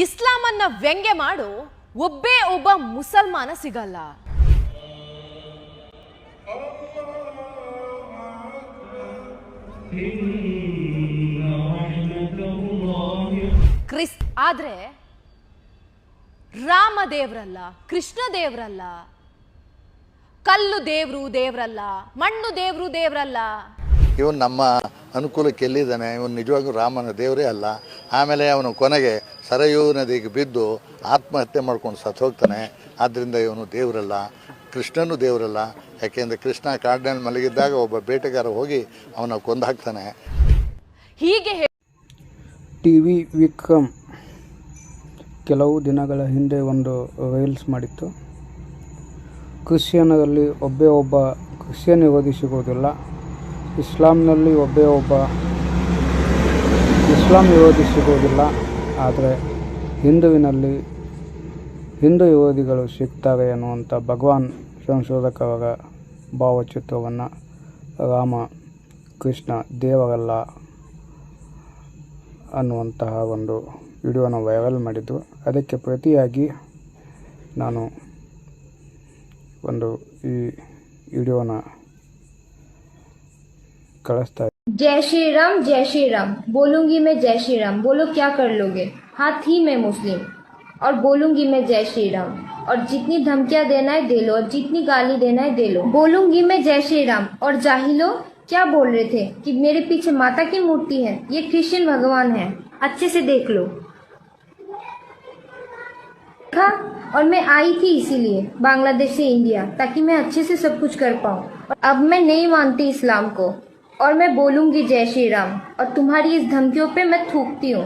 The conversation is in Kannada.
ಇಸ್ಲಾಮನ್ನ ವ್ಯಂಗ್ಯ ಮಾಡು, ಒಬ್ಬೇ ಒಬ್ಬ ಮುಸಲ್ಮಾನ ಸಿಗಲ್ಲ. ಕ್ರಿಸ್, ಆದ್ರೆ ರಾಮ ದೇವ್ರಲ್ಲ, ಕೃಷ್ಣ ದೇವ್ರಲ್ಲ, ಕಲ್ಲು ದೇವ್ರು ದೇವ್ರಲ್ಲ, ಮಣ್ಣು ದೇವ್ರು ದೇವ್ರಲ್ಲ. ಇವ್ ನಮ್ಮ ಅನುಕೂಲಕ್ಕೆ ಎಲ್ಲಿದ್ದಾನೆ? ಇವನು ನಿಜವಾಗಿಯೂ ರಾಮನ ದೇವರೇ ಅಲ್ಲ. ಆಮೇಲೆ ಅವನು ಕೊನೆಗೆ ಸರಯೂ ನದಿಗೆ ಬಿದ್ದು ಆತ್ಮಹತ್ಯೆ ಮಾಡ್ಕೊಂಡು ಸತ್ತು ಹೋಗ್ತಾನೆ. ಆದ್ದರಿಂದ ಇವನು ದೇವರಲ್ಲ ಕೃಷ್ಣನೂ ದೇವರಲ್ಲ. ಯಾಕೆಂದರೆ ಕೃಷ್ಣ ಕಾಡಿನಲ್ಲಿ ಮಲಗಿದ್ದಾಗ ಒಬ್ಬ ಬೇಟೆಗಾರ ಹೋಗಿ ಅವನ ಕೊಂದು ಹಾಕ್ತಾನೆ ಹೀಗೆ ಟಿ ವಿ ವಿಕ್ರಮ್ ಕೆಲವು ದಿನಗಳ ಹಿಂದೆ ಒಂದು ರೀಲ್ಸ್ ಮಾಡಿತ್ತು. ಕ್ರಿಶ್ಚಿಯನರಲ್ಲಿ ಒಬ್ಬೇ ಒಬ್ಬ ಕ್ರಿಶ್ಚಿಯನ್ ವಿರೋಧಿ ಸಿಗುವುದಿಲ್ಲ ಇಸ್ಲಾಂನಲ್ಲಿ ಒಬ್ಬೇ ಒಬ್ಬ ಇಸ್ಲಾಂ ವಿರೋಧಿ ಸಿಗುವುದಿಲ್ಲ ಆದರೆ ಹಿಂದುವಿನಲ್ಲಿ ಹಿಂದೂ ವಿರೋಧಿಗಳು ಸಿಗ್ತಾರೆ ಎನ್ನುವಂಥ ಭಗವಾನ್ ಸಂಶೋಧಕರ ಭಾವಚಿತ್ರವನ್ನು ರಾಮ, ಕೃಷ್ಣ, ದೇವರಲ್ಲ ಅನ್ನುವಂತಹ ಒಂದು ವಿಡಿಯೋನ ವೈರಲ್ ಮಾಡಿದ್ದು ಅದಕ್ಕೆ ಪ್ರತಿಯಾಗಿ ನಾನು ಒಂದು ಈ ವಿಡಿಯೋನ कड़सता है जय श्री राम जय श्री राम बोलूँगी मैं जय श्री राम बोलो, क्या कर लोगे? हाँ थी मैं मुस्लिम। और बोलूँगी मैं जय श्री राम और जितनी धमकियाँ देना है, दे लो। और जितनी गाली देना है, दे लो। बोलूँगी मैं जय श्री राम और जाहिलो, क्या बोल रहे थे? कि मेरे पीछे माता की मूर्ति है। ये कृष्ण भगवान है। अच्छे से देख लो। था और मैं आई थी इसीलिए। बांग्लादेश से इंडिया। ताकि मैं अच्छे से सब कुछ कर पाऊँ। अब मैं नहीं मानती इस्लाम को। और मैं बोलूँगी जय श्री राम और तुम्हारी इस धमकियों पे मैं थूकती हूँ।